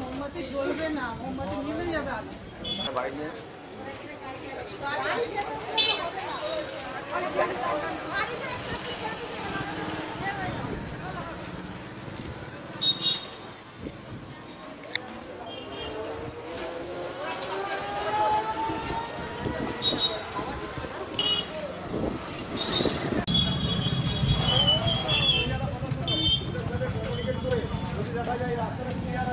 মোমবাতি জ্বলবে না মোমবাতি নিভে যাবে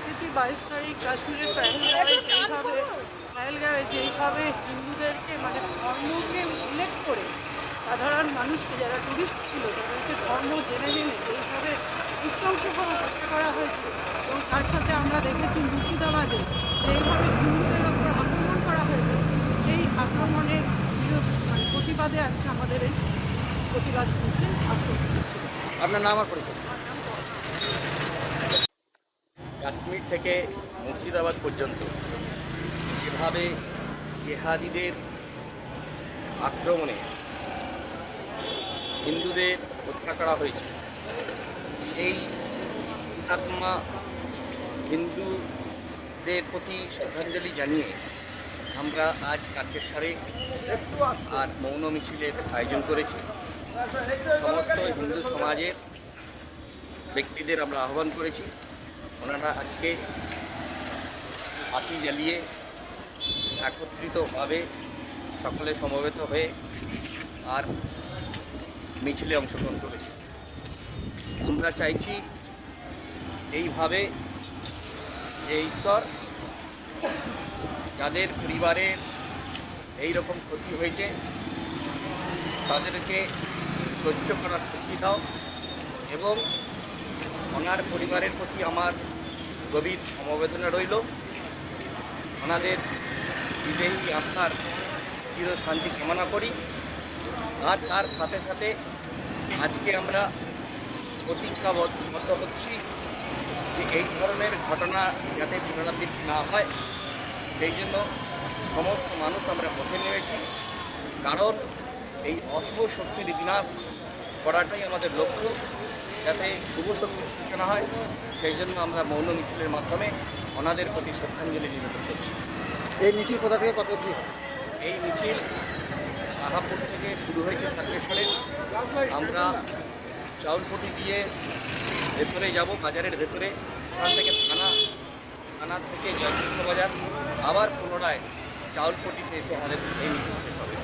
দেখেছি বাইশ তারিখ কাশ্মীরের পেহেলগাঁওয়ে যেইভাবে পেহেলগাঁওয়ে যেইভাবে হিন্দুদেরকে মানে ধর্মকে উল্লেখ করে সাধারণ মানুষকে যারা টুরিস্ট ছিল তাদেরকে ধর্ম জেনে জেনে যেইভাবে নৃশংসভাবে হত্যা করা হয়েছে এবং তার সাথে আমরা দেখেছি মুর্শিদাবাদে যেইভাবে হিন্দুদের ওপর আক্রমণ করা হয়েছে সেই আক্রমণের মানে প্রতিবাদে আজকে আমাদের এই প্রতিবাদ করতে আসল আপনার নাম আর পরিচয়? কাশ্মীর থেকে মুর্শিদাবাদ পর্যন্ত যেভাবে জেহাদিদের আক্রমণে হিন্দুদের হত্যা করা হয়েছে। সেই আত্মা হিন্দুদের প্রতি শ্রদ্ধাঞ্জলি জানিয়ে আমরা আজ কার্কেশ্বরে আর মৌন মিছিলের আয়োজন করেছি। সমস্ত হিন্দু সমাজের ব্যক্তিদের আমরা আহ্বান করেছি। ওনারা আজকে হাতি জ্বালিয়ে একত্রিতভাবে সকলে সমবেত হয়ে আর মিছিলে অংশগ্রহণ করেছে। আমরা চাইছি এইভাবে যে ঈশ্বর যাদের পরিবারের এই রকম ক্ষতি হয়েছে, তাদেরকে সহ্য করার শক্তি দাও এবং ওনার পরিবারের প্রতি আমার গভীর সমবেদনা রইল। ওনাদের বিদেহী আত্মার চির শান্তি কামনা করি। আর তার সাথে সাথে আজকে আমরা প্রতিজ্ঞাবদ্ধ হচ্ছি যে এই ধরনের ঘটনা যাতে পুনরাবৃত্তি না হয়, সেই জন্য সমস্ত মানুষ আমরা পথে নেমেছি। কারণ এই অশুভ শক্তির বিনাশ করাটাই আমাদের লক্ষ্য। যাতে শুভ শক্তির সূচনা হয় সেই জন্য আমরা মৌন মিছিলের মাধ্যমে ওনাদের প্রতি শ্রদ্ধাঞ্জলি নিবেদন করছি। এই মিছিল কোথা থেকে কত অবধি? এই মিছিল শাহাপুর থেকে শুরু হয়েছে তারকেশ্বরে আমরা চাউলপটি দিয়ে ভেতরে যাব বাজারের ভেতরে। ওখান থেকে থানা থানা থেকে জয়কৃষ্ণ বাজার। আবার পুনরায় চাউলপটিতে এসে আমাদের এই মিছিল শেষ হবে।